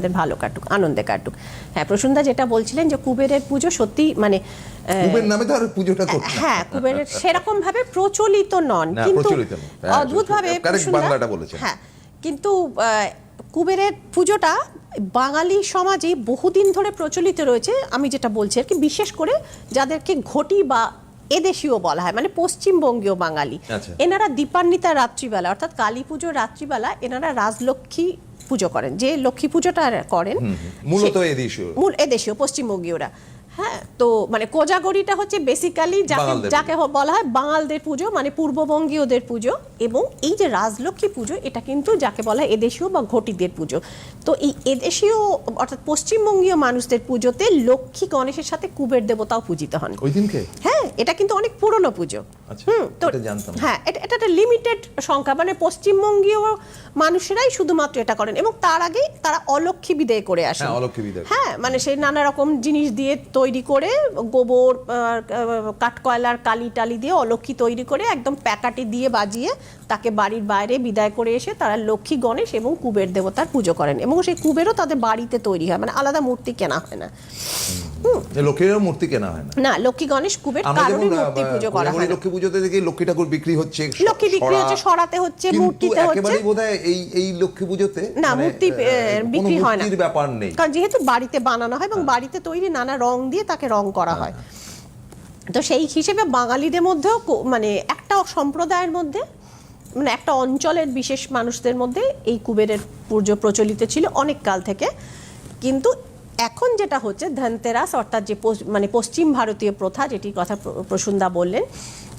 তাদের ভালো কাটুক আনন্দে কাটুক। হ্যাঁ প্রসুন্দা যেটা বলছিলেন যে কুবেরের পুজো সত্যি মানে কুবের নামে তো আর পুজোটা করতে হ্যাঁ কুবেরের সেরকম ভাবে প্রচলিত নন কিন্তু হ্যাঁ, অদ্ভুত ভাবে বাংলাটা বলেছেন। হ্যাঁ কিন্তু কুবেরের পুজোটা বাঙালি সমাজে বহুদিন ধরে প্রচলিত রয়েছে। আমি যেটা বলছি আর কি বিশেষ করে যাদেরকে ঘটি বা এদেশীয় বলা হয় মানে পশ্চিমবঙ্গীয় বাঙালি। আচ্ছা। এনারা দীপান্বিতা রাত্রিবেলা অর্থাৎ কালী পুজোর রাত্রিবেলা এনারা রাজলক্ষ্মী পুজো করেন। যে লক্ষ্মী পুজোটা করেন মূলত এদেশীয় মূল এদেশীয় পশ্চিমবঙ্গীয়রা। হ্যাঁ তো মানে কোজাগরিটা হচ্ছে বেসিক্যালি যাকে যাকে বলা হয় বাঙালদের পুজো মানে পূর্ববঙ্গীয়দের পুজো এবং এই যে রাজলক্ষ্মী পুজো এটা কিন্তু যাকে বলা হয় এদেশীয় বা ঘটিদের পুজো। তো এই এদেশীয় অর্থাৎ পশ্চিমবঙ্গীয় মানুষদের পুজোতে লক্ষ্মী গণেশের সাথে কুবের দেবতাও পূজিত হন। ওই দিনকে? হ্যাঁ এটা কিন্তু অনেক পুরনো পুজো। আচ্ছা। হ্যাঁ এটা এটা একটা লিমিটেড সংখ্যা মানে পশ্চিমবঙ্গীয় মানুষেরাই শুধুমাত্র এটা করেন এবং তার আগেই তারা অলক্ষ্মী বিদায় করে আসে হ্যাঁ, হ্যাঁ মানে সেই নানা রকম জিনিস দিয়ে তৈরি করে গোবর কাঠকয়লার কালি টালি দিয়ে অলক্ষী তৈরি করে একদম প্যাকাটি দিয়ে বাজিয়ে তাকে বাড়ির বাইরে বিদায় করে এসে তারা লক্ষ্মী গণেশ এবং কুবের দেবতার পুজো করেন এবং সেই কুবেরও তাদের বাড়িতে তৈরি হয়। মানে আলাদা মূর্তি কেনা হয় না। যে মূর্তি কেনা হয় না। না লক্ষ্মী গণেশ কুবের মূর্তি পুজো করা হয় লক্ষ্মী পুজোতে দেখি লক্ষ্মী ঠাকুর বিক্রি হচ্ছে লক্ষ্মী বিক্রি হচ্ছে সরাতে হচ্ছে কিন্তু মূর্তিতে হচ্ছে। একেবারেই বোধহয় এই এই লক্ষ্মী পুজোতে না মানে, মূর্তি বিক্রি হয় না। ব্যাপার নেই। কারণ যেহেতু বাড়িতে বানানো হয় এবং বাড়িতে তৈরি নানা রং দিয়ে তাকে রং করা হয়। তো সেই হিসেবে বাঙালিদের মধ্যেও মানে একটা সম্প্রদায়ের মধ্যে মানে একটা অঞ্চলের বিশেষ মানুষদের মধ্যে এই কুবেরের পুজো প্রচলিত ছিল অনেক কাল থেকে। কিন্তু এখন যেটা হচ্ছে ধনতেরাস অর্থাৎ যে মানে পশ্চিম ভারতীয় প্রথা যেটির কথা প্রসুন্দা বললেন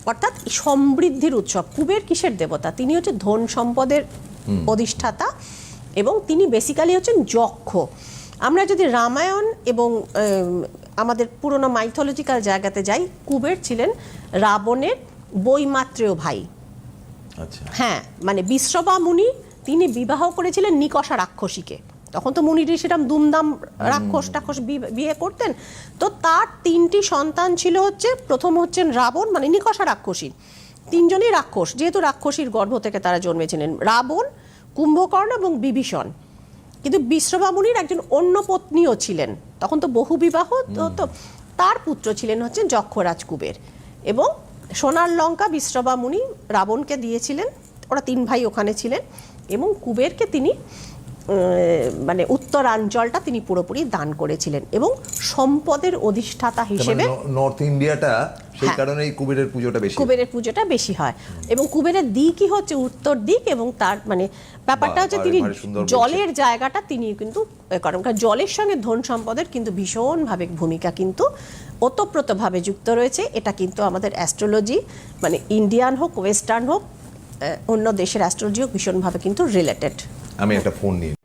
অর্থাৎ সমৃদ্ধির উৎসব কুবের কিসের দেবতা? তিনি হচ্ছে ধন সম্পদের অধিষ্ঠাতা এবং তিনি বেসিক্যালি হচ্ছেন যক্ষ। আমরা যদি রামায়ণ এবং আমাদের পুরনো মাইথোলজিক্যাল জায়গাতে যাই কুবের ছিলেন রাবণের বৈমাত্রেয় ভাই। হ্যাঁ মানে বিশ্রবা মুনি তিনি বিবাহ করেছিলেন নিকষা রাক্ষসীকে। তখন তো মুনি ঋষিরাম দুমদাম রাক্ষস টাক্ষস বিয়ে করতেন। তো তার তিনটি সন্তান ছিল হচ্ছে প্রথম হচ্ছেন রাবণ মানে নিকষা রাক্ষসী। তিনজনই রাক্ষস যেহেতু রাক্ষসীর গর্ভ থেকে তারা জন্মেছিলেন। রাবণ কুম্ভকর্ণ এবং বিভীষণ। কিন্তু বিশ্রবা মুনির একজন অন্য পত্নীও ছিলেন। তখন তো বহু বিবাহ তো তো তার পুত্র ছিলেন হচ্ছেন যক্ষরাজ কুবের। এবং সোনার লঙ্কা বিশ্রবা মুনি রাবণকে দিয়েছিলেন ওরা তিন ভাই ওখানে ছিলেন এবং কুবেরকে তিনি মানে উত্তরাঞ্চলটা তিনি পুরোপুরি দান করেছিলেন এবং সম্পদের অধিষ্ঠাতা হিসেবে নর্থ ইন্ডিয়াটা সেই হ্যাঁ। কারণে এই কুবেরের পুজোটা বেশি কুবেরের পুজোটা বেশি হয় এবং কুবেরের দিকই হচ্ছে উত্তর দিক এবং তার মানে ব্যাপারটা হচ্ছে তিনি। জলের জায়গাটা তিনি কিন্তু কারণ জলের সঙ্গে ধন সম্পদের কিন্তু ভীষণভাবে ভূমিকা কিন্তু ওতপ্রোতভাবে যুক্ত রয়েছে এটা কিন্তু আমাদের অ্যাস্ট্রোলজি মানে ইন্ডিয়ান হোক ওয়েস্টার্ন হোক অন্য দেশের অ্যাস্ট্রোলজি হোক ভীষণভাবে কিন্তু রিলেটেড আমি একটা ফোন নিয়ে